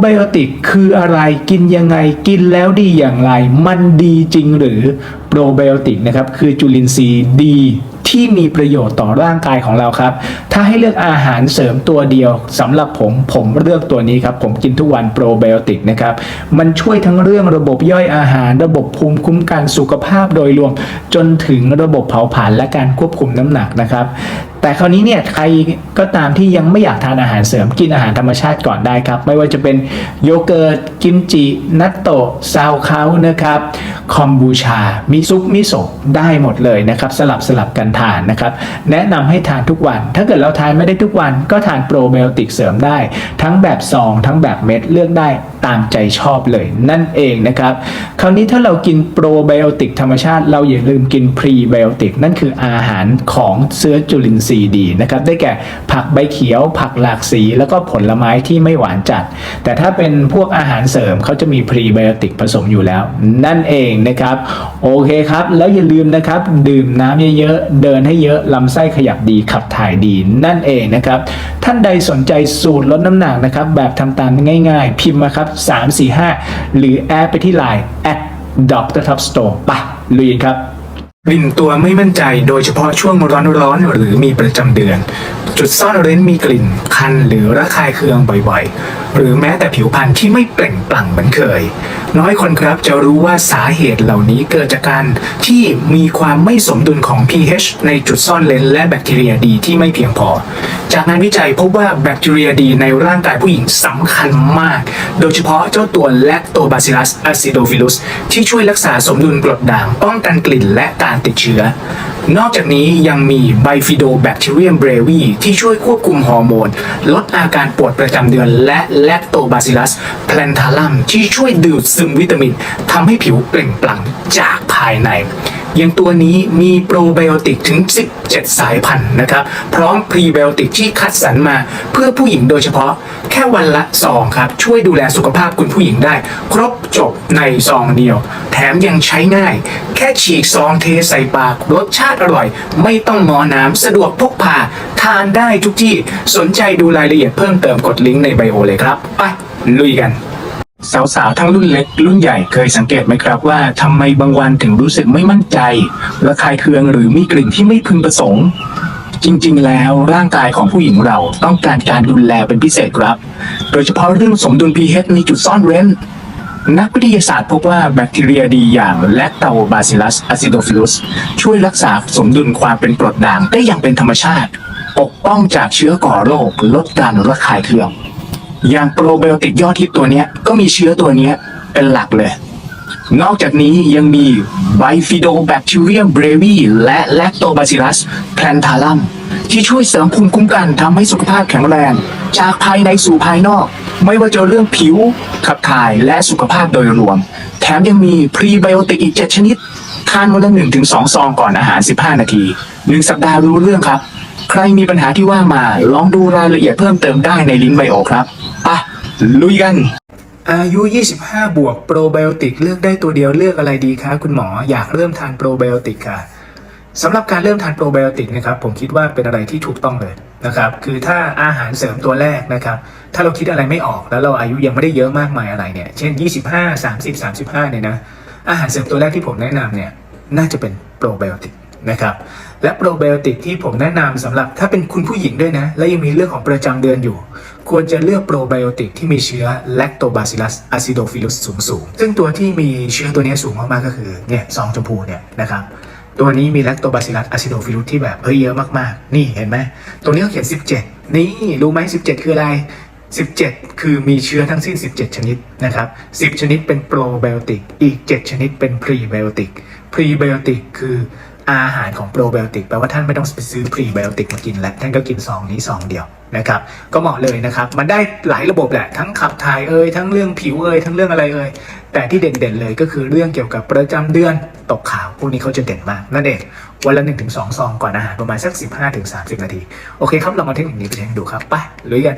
ไบโอติกคืออะไรกินยังไงกินแล้วดีอย่างไร มันดีจริงหรือโปรไบโอติกนะครับคือจุลินทรีย์ดีที่มีประโยชน์ต่อร่างกายของเราครับ ถ้าให้เลือกอาหารเสริมตัวเดียวสำหรับผมผมเลือกตัวนี้ครับ ผมกินทุกวันโปรไบโอติกนะครับ มันช่วยทั้งเรื่องระบบย่อยอาหาร ระบบภูมิคุ้มกันสุขภาพโดยรวม จนถึงระบบเผาผลาญและการควบคุมน้ำหนักนะครับ แต่คราวนี้เนี่ยใครก็ตามที่ยังไม่อยากทานอาหารเสริมกินอาหารธรรมชาติก่อนได้ครับ ไม่ว่าจะเป็นโยเกิร์ตกิมจินัตโตะซาวเขานะครับคอมบูชามิซุปมิโซะได้หมดเลยนะครับ สลับสลับกันทานนะครับ แนะนำให้ทานทุกวัน ถ้าเกิดเราทานไม่ได้ทุกวันก็ทานโปรไบโอติกเสริมได้ ทั้งแบบซองทั้งแบบเม็ดเลือกได้ตามใจชอบเลยนั่นเองนะครับ คราวนี้ถ้าเรากินโปรไบโอติกธรรมชาติ เราอย่าลืมกินพรีไบโอติกนั่นคืออาหารของเชื้อจุลินทรีย์ดีนะครับได้แก่ผักใบเขียว ผักหลากสี แล้วก็ผลไม้ที่ไม่หวานจัด แต่ถ้าเป็นพวกอาหารเสริมเขาจะมีพรีไบโอติกผสมอยู่แล้ว นั่นเองนะครับโอเคครับ แล้วอย่าลืมนะครับ ดื่มน้ำเยอะๆ เดินให้เยอะลำไส้ขยับดีขับถ่ายดี นั่นเองนะครับ ท่านใดสนใจสูตรลดน้ำหนักนะครับ แบบทำตามง่ายๆ พิมพ์มาครับ 345 หรือแอดไปที่ Line at Dr. Top Store ปะลุยครับ กลิ่นตัวไม่มั่นใจโดยเฉพาะช่วงร้อนๆหรือมีประจำเดือน จุดซ่อนเร้นมีกลิ่นคันหรือระคายเคืองบ่อยๆ หรือแม้แต่ผิวพรรณที่ไม่เปล่งปลั่งเหมือนเคย น้อยคนครับจะรู้ว่าสาเหตุเหล่านี้เกิดจากการที่มีความไม่สมดุลของ pH ในจุดซ่อนเลนและแบคทีเรียดีที่ไม่เพียงพอ จากงานวิจัยพบว่าแบคทีเรียดีในร่างกายผู้หญิงสำคัญมาก โดยเฉพาะเจ้าตัวแลคโตบาซิลัสอะซิโดฟิลุสที่ช่วยรักษาสมดุลกรดด่างป้องกันกลิ่นและการติดเชื้อนอกจากนี้ยังมีไบฟิโดแบคทีเรียมเบรวีที่ช่วยควบคุมฮอร์โมน ลดอาการปวดประจำเดือนและแลคโตบาซิลัสแพลนทาลัมที่ช่วยดูดซึมวิตามินทำให้ผิวเปล่งปลั่งจากภายใน อย่างตัวนี้มีโปรไบโอติกถึง 17 สายพันธุ์นะครับ พร้อมพรีไบโอติกที่คัดสรรมาเพื่อผู้หญิงโดยเฉพาะแค่วันละซองครับ ช่วยดูแลสุขภาพคุณผู้หญิงได้ ครบจบในซองเดียว แถมยังใช้ง่าย แค่ฉีกซองเทใส่ปาก รสชาติอร่อย ไม่ต้องงอน้ำสะดวกพกพา ทานได้ทุกที่สนใจดูรายละเอียดเพิ่มเติมกดลิงก์ในไบโอเลยครับ ไปลุยกัน สาวๆ ทั้งรุ่นเล็ก รุ่นใหญ่เคยสังเกตไหมครับว่าทำไมบางวันถึงรู้สึกไม่มั่นใจระคายเคืองหรือมีกลิ่นที่ไม่พึงประสงค์ จริงๆ แล้วร่างกายของผู้หญิงเราต้องการการดูแลเป็นพิเศษครับ โดยเฉพาะเรื่องสมดุล pH ในจุดซ่อนเร้นนักวิทยาศาสตร์พบว่าแบคทีเรียดีอย่างแลคโตบาซิลัสอะซิโดฟิลุสช่วยรักษาสมดุลความเป็นกรดด่างได้อย่างเป็นธรรมชาติ ปกป้องจากเชื้อก่อโรคลดการระคายเคือง อย่างโปรไบโอติกยอดฮิตตัวเนี้ยก็มีเชื้อตัวเนี้ยเป็นหลักเลย นอกจากนี้ยังมีไบฟิโดแบคทีเรียมเบรวีและแลคโตบาซิลัสแพลนทาลัมที่ช่วยเสริมภูมิคุ้มกันทำให้สุขภาพแข็งแรง จากภายในสู่ภายนอก ไม่ว่าจะเรื่องผิว ขับถ่ายและสุขภาพโดยรวม แถมยังมีพรีไบโอติกอีก 7 ชนิด ทานวันละ1-2 ซองก่อนอาหาร 15 นาที 1 สัปดาห์รู้เรื่องครับ รมีปัญหาที่ว่ามา ลองดูรายละเอียดเพิ่มเติมได้ในลิงก์ไบโอครับปะลุยกัน อายุ 25 บวกโปรไบโอติกเลือกได้ตัวเดียวเลือกอะไรดีคะคุณหมอ อยากเริ่มทานโปรไบโอติกค่ะสำหรับการเริ่มทานโปรไบโอติกนะครับผมคิดว่าเป็นอะไรที่ถูกต้องเลยนะครับคือถ้าอาหารเสริมตัวแรกนะครับถ้าเราคิดอะไรไม่ออกแล้วเราอายุยังไม่ได้เยอะมากมายอะไรเนี่ยเช่น 25 30 35เนี่ยนะอาหารเสริมตัวแรกที่ผมแนะนำเนี่ยน่าจะเป็นโปรไบโอติก นะครับ และโปรไบโอติกที่ผมแนะนำสำหรับถ้าเป็นคุณผู้หญิงด้วยนะ และยังมีเรื่องของประจำเดือนอยู่ ควรจะเลือกโปรไบโอติกที่มีเชื้อแลคโตบาซิลัสอะซิโดฟิลุสสูงสูงๆซึ่งตัวที่มีเชื้อตัวนี้สูงมากๆก็คือเนี่ยซองชมพูเนี่ยนะครับตัวนี้มีแลคโตบาซิลัสอะซิโดฟิลุสที่แบบเฮ้ยเยอะมากๆ นี่เห็นไหมตัวนี้เขาเขียน 17 นี่รู้ไหม17 คืออะไร17 คือมีเชื้อทั้งสิ้น 17 ชนิดนะครับ 10 ชนิดเป็นโปรไบโอติก อีก 7 ชนิดเป็นพรีไบโอติก พรีไบโอติกคือ อาหารของโปรไบโอติกแปลว่าท่านไม่ต้องไปซื้อพรีไบโอติกมากินแล้วท่านก็กินซองนี้ซองเดียวนะครับ ก็เหมาะเลยนะครับ มันได้หลายระบบแหละ ทั้งขับถ่ายเอ่ยทั้งเรื่องผิวเอ่ยทั้งเรื่องอะไรเอ่ยแต่ที่เด่นๆเลยก็คือเรื่องเกี่ยวกับประจำเดือนตกขาวพวกนี้เขาจะเด่นมากนั่นเองวันละ1-2ซองก่อนอาหารประมาณสัก 15-30 นาที โอเคครับลองเอาเทคนิคนี้ไปใช้ดูครับไปลุยกัน